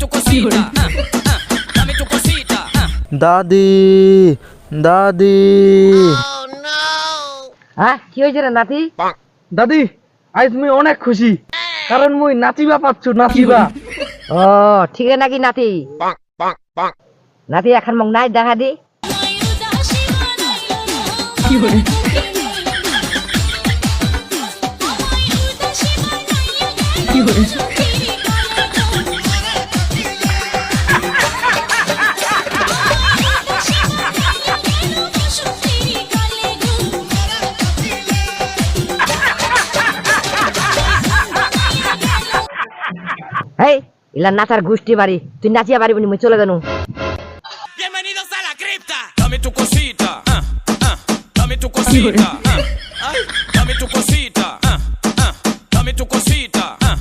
tu cosita, ah, ah, dame tu cosita, ah. দাদি দাদি হ্যাঁ কি হয়েছে রে নাতি? দাদি আজ মুই অনেক খুশি। কারণ মুই নাচিবা পাচ্ছু নাচিবা ও ঠিক আছে নাকি নাতি? নাতি এখন মোক নাই দেখা দি। হেই ইলা নাচার গোষ্ঠী বাড়ি তুই নাচিয়া পারিবি নি মুই চলে গেনু Bienvenidos a la cripta. Dame tu cosita, ah, ah, dame tu cosita, ah, ay, dame tu cosita, ah, ah, dame tu cosita, ah,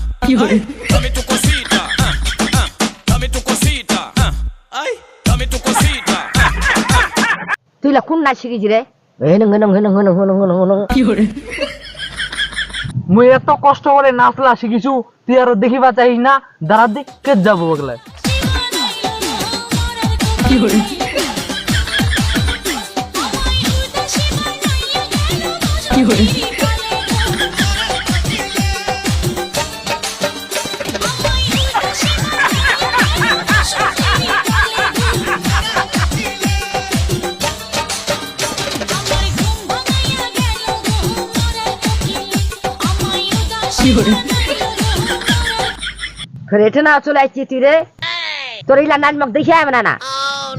ay, dame tu cosita, ah, ah, dame tu cosita, ah, ay, dame tu cosita, ah. তুই ইলা কোন নাচ শিখেছি রে হেনং হেনং হেনং হেনং হেনং হেনং হেনং মুই এত কষ্ট করে নাচলা, শিখিছু, তুই আর দেখিবা চাই না, দাঁড়া দিক কে যাব কি ফের কি रेटना अचूल oh,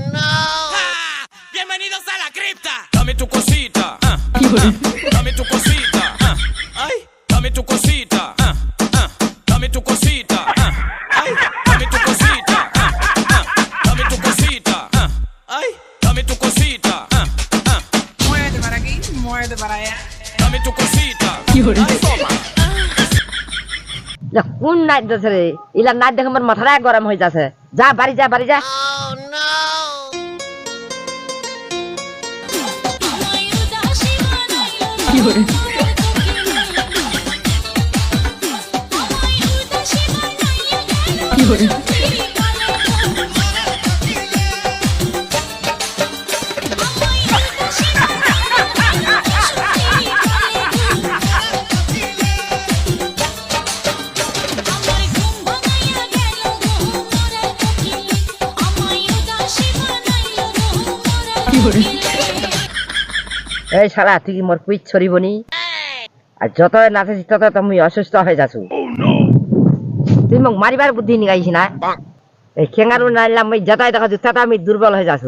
Bienvenidos a la cripta. Dame tu cosita. tu cosita. Ay, dame tu cosita. Dame tu cosita. Ay, dame tu cosita. tu cosita. Ay, dame tu cosita. para aquí, para allá. Dame tu cosita. Ay. কোন night যাচ্ছে রে? ইলা নাচ দেখে আমার মাথাটা গরম হয়ে যাচ্ছে। যা, বাড়ি যা বাড়ি যা। এই শালা তুই কি মোর কুইজ ছড়িব নি আর যত নাচেছি তত তুমি অসুস্থ হয়ে যাচ্ছ। তুই মোক মারিবার বুদ্ধি নিগাইছি না? এই খেঙ্গারু নাইলাম আমি যতাই দেখা তত আমি দুর্বল হয়ে যাচ্ছ।